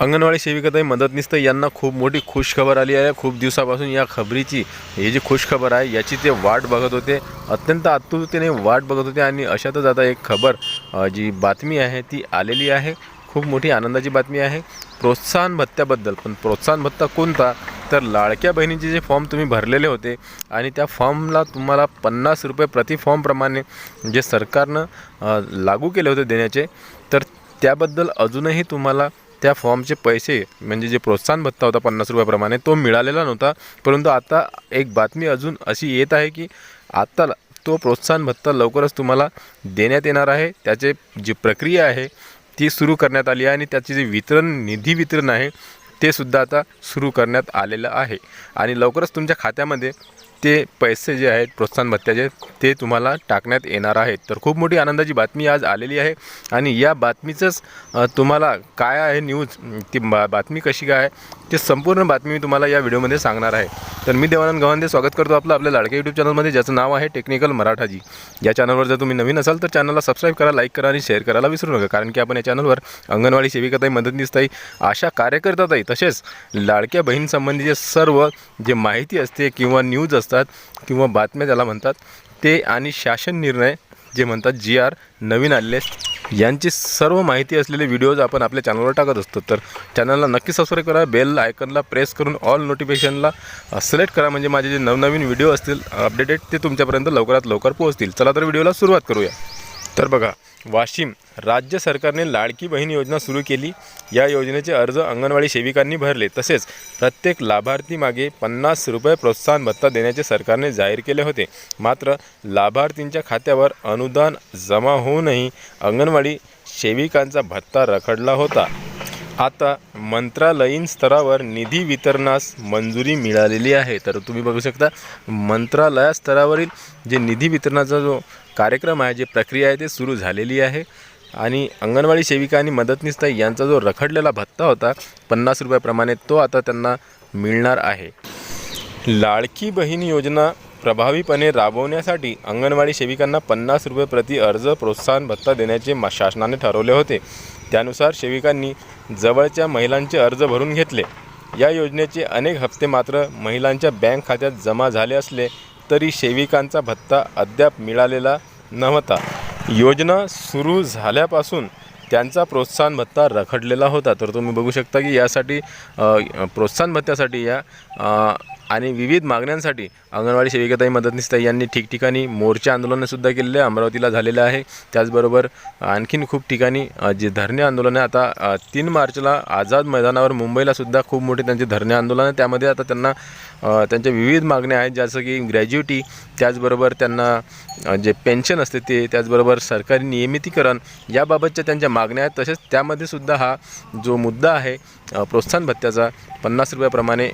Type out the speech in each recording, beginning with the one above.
अंगणवाडी सेविकाताई मदतनीस तर यांना खूप मोठी खुशखबर आली आहे. खूप दिवसापासून या खबरीची ही जी खुशखबर आहे याची ते वाट बघत होते. अत्यंत आतुरतेने वाट बघत होते आणि अशातच आता एक खबर जी बातमी आहे ती आलेली आहे. खूप मोठी आनंदाची बातमी आहे. प्रोत्साहन भत्त्याबद्दल पण प्रोत्साहन भत्ता कोणता? तर लाडक्या बहिणीचे जे फॉर्म तुम्ही भरलेले होते आणि त्या फॉर्मला तुम्हाला पन्नास रुपये प्रति फॉर्मप्रमाणे जे सरकारनं लागू केले होते देण्याचे तर त्याबद्दल अजूनही तुम्हाला त्या फॉर्मचे पैसे म्हणजे जे प्रोत्साहन भत्ता होता पन्नास रुपयाप्रमाणे तो मिळालेला नव्हता. परंतु आता एक बातमी अजून अशी येत आहे की आत्ता तो प्रोत्साहन भत्ता लवकरच तुम्हाला देण्यात येणार आहे. त्याचे जी प्रक्रिया आहे ती सुरू करण्यात आली आहे आणि त्याचे जे वितरण निधी वितरण आहे ते सुद्धा आता सुरू करण्यात आलेलं आहे. आणि लवकरच तुमच्या खात्यामध्ये ते पैसे जे आहेत प्रोत्साहन भत्त्याचे ते तुम्हाला टाकण्यात येणार आहेत. तर खूप मोठी आनंदाची बातमी आज आलेली आहे. आणि या बातमीचंच तुम्हाला काय आहे न्यूज ती बा बातमी कशी काय आहे ते संपूर्ण बातमी मी तुम्हाला या व्हिडिओमध्ये सांगणार आहे. तर मी देवानंद गव्हांदे स्वागत करतो आपलं आपल्या लाडक्या यूट्यूब चॅनलमध्ये ज्याचं नाव आहे टेक्निकल मराठाजी या चॅनलवर जर तुम्ही नवीन असाल तर चॅनलला सबस्क्राईब करा लाईक करा आणि शेअर करायला विसरू नका कारण की आपण या चॅनलवर अंगणवाडी सेविकाताई मदतनीसताई आशा कार्यकर्ताताई तसेच लाडक्या बहीणसंबंधीचे सर्व जे माहिती असते किंवा न्यूज असतात किंवा बातम्या ज्याला म्हणतात ते आणि शासन निर्णय जे म्हणतात जी आर नवीन आलेले यांची सर्व माहिती असलेले व्हिडिओज आपण आपल्या चॅनलवर टाकत असतो. तर चॅनलला नक्की सबस्क्राईब करा बेल आयकनला प्रेस करून ऑल नोटिफिकेशनला सिलेक्ट करा. म्हणजे माझे जे नवनवीन व्हिडिओ असतील अपडेटेड ते तुमच्यापर्यंत लवकरात लवकर पोहोचतील. चला तर व्हिडिओला सुरुवात करूया. तर बघा वाशिम राज्य सरकारने लाडकी बहीण योजना सुरू केली. या योजनेचे अर्ज अंगणवाडी सेविकांनी भरले. तसेच प्रत्येक लाभार्थीमागे पन्नास रुपये प्रोत्साहन भत्ता देण्याचे सरकारने जाहीर केले होते. मात्र लाभार्थींच्या खात्यावर अनुदान जमा होऊनही अंगणवाडी सेविकांचा भत्ता रखडला होता. आता मंत्रालयीन स्तरावर निधी वितरणास मंजुरी मिळालेली आहे. तर तुम्ही बघू शकता मंत्रालया स्तरावरील जे निधी वितरणाचा जो कार्यक्रम आहे जे प्रक्रिया आहे ते सुरू झालेली आहे. आणि अंगणवाडी सेविका आणि मदतनीसताई यांचा जो रखडलेला भत्ता होता पन्नास रुपयाप्रमाणे तो आता त्यांना मिळणार आहे. लाडकी बहीण योजना प्रभावीपणे राबवण्यासाठी अंगणवाडी सेविकांना पन्नास रुपये प्रति अर्ज प्रोत्साहन भत्ता देण्याचे शासनाने ठरवले होते. त्यानुसार सेविकांनी जवळच्या महिलांचे अर्ज भरून घेतले. या योजनेचे अनेक हप्ते मात्र महिलांच्या बँक खात्यात जमा झाले असले तरी सेविकांचा भत्ता अद्याप मिळालेला नव्हता. योजना सुरू झाल्यापासून त्यांचा प्रोत्साहन भत्ता रखडलेला होता. तर तुम्ही बघू शकता की यासाठी प्रोत्साहन भत्त्यासाठी या आणि विविध मागण्यांसाठी अंगणवाडी सेविकाताई मदतनीसताई यांनी ठिकठिकाणी मोर्चे आंदोलनंसुद्धा केलेले अमरावतीला झालेलं आहे. त्याचबरोबर आणखीन खूप ठिकाणी जे धरणे आंदोलन आहे आता तीन मार्चला आझाद मैदानावर मुंबईलासुद्धा खूप मोठे त्यांचे धरणे आंदोलन आहे. त्यामध्ये आता त्यांना त्यांच्या विविध मागण्या आहेत जसं की ग्रॅज्युटी त्याचबरोबर त्यांना जे पेन्शन असते ते त्याचबरोबर सरकारी नियमितीकरण याबाबतच्या त्यांच्या मागण्या आहेत. तसेच त्यामध्ये सुद्धा हा जो मुद्दा आहे प्रोत्साहन भत्त्याचा पन्नास रुपयाप्रमाणे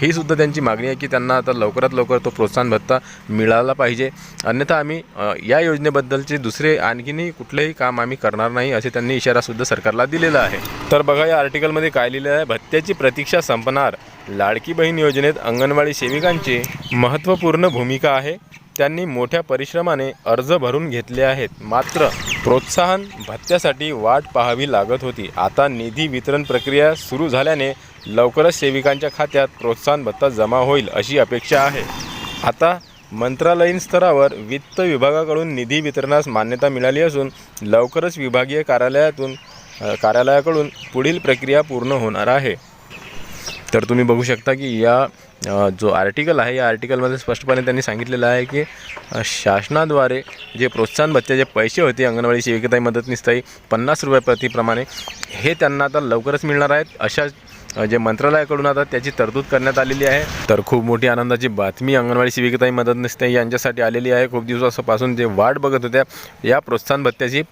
ही सुद्धा त्यांची मागणी आहे की त्यांना आता लवकरात लवकर तो प्रोत्साहन भत्ता मिळाला पाहिजे. अन्यथा आम्ही या योजनेबद्दलचे दुसरे आणखीनही कुठलेही काम आम्ही करणार नाही असे त्यांनी इशारासुद्धा सरकारला दिलेला आहे. तर बघा या आर्टिकलमध्ये काय लिहिलं आहे? भत्त्याची प्रतीक्षा संपणार. लाडकी बहीण योजनेत अंगणवाडी सेविकांची महत्त्वपूर्ण भूमिका आहे. त्यांनी मोठ्या परिश्रमाने अर्ज भरून घेतले आहेत. मात्र प्रोत्साहन भत्त्यासाठी वाट पाहावी लागत होती. आता निधी वितरण प्रक्रिया सुरू झाल्याने लवकरच सेविकांच्या खात्यात प्रोत्साहन भत्ता जमा होईल अशी अपेक्षा आहे. आता मंत्रालयीन स्तरावर वित्त विभागाकडून निधी वितरणास मान्यता मिळाली असून लवकरच विभागीय कार्यालयातून कार्यालयाकडून पुढील प्रक्रिया पूर्ण होणार आहे. तर तुम्ही बघू शकता की या जो आर्टिकल आहे या आर्टिकलमध्ये स्पष्टपणे त्यांनी सांगितलेलं आहे की शासनाद्वारे जे प्रोत्साहन भत्त्याचे पैसे होते अंगणवाडी सेविकताई मदतनीसताई पन्नास रुपये प्रतिप्रमाणे हे त्यांना आता लवकरच मिळणार आहेत. अशा जे मंत्रालयाकडून आता त्याची तरतूद करण्यात आलेली आहे. तर खूप मोठी आनंदाची बातमी अंगणवाडी सेविकताई मदतनीसताई यांच्यासाठी आलेली आहे. खूप दिवसापासून जे वाट बघत होत्या या प्रोत्साहन भत्त्याची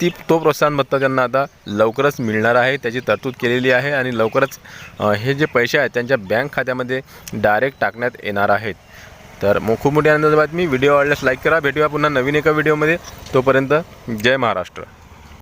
ती तो प्रोत्साहन भत्ता त्यांना आता लवकरच मिळणार आहे त्याची तरतूद केलेली आहे आणि लवकरच हे जे पैसे आहेत त्यांच्या बँक खात्यामध्ये डायरेक्ट टाकण्यात येणार आहेत. तर मग खूप मोठी आनंदाची बातमी. व्हिडिओ आवडल्यास लाईक करा. भेटूया पुन्हा नवीन एका व्हिडिओमध्ये. तोपर्यंत जय महाराष्ट्र.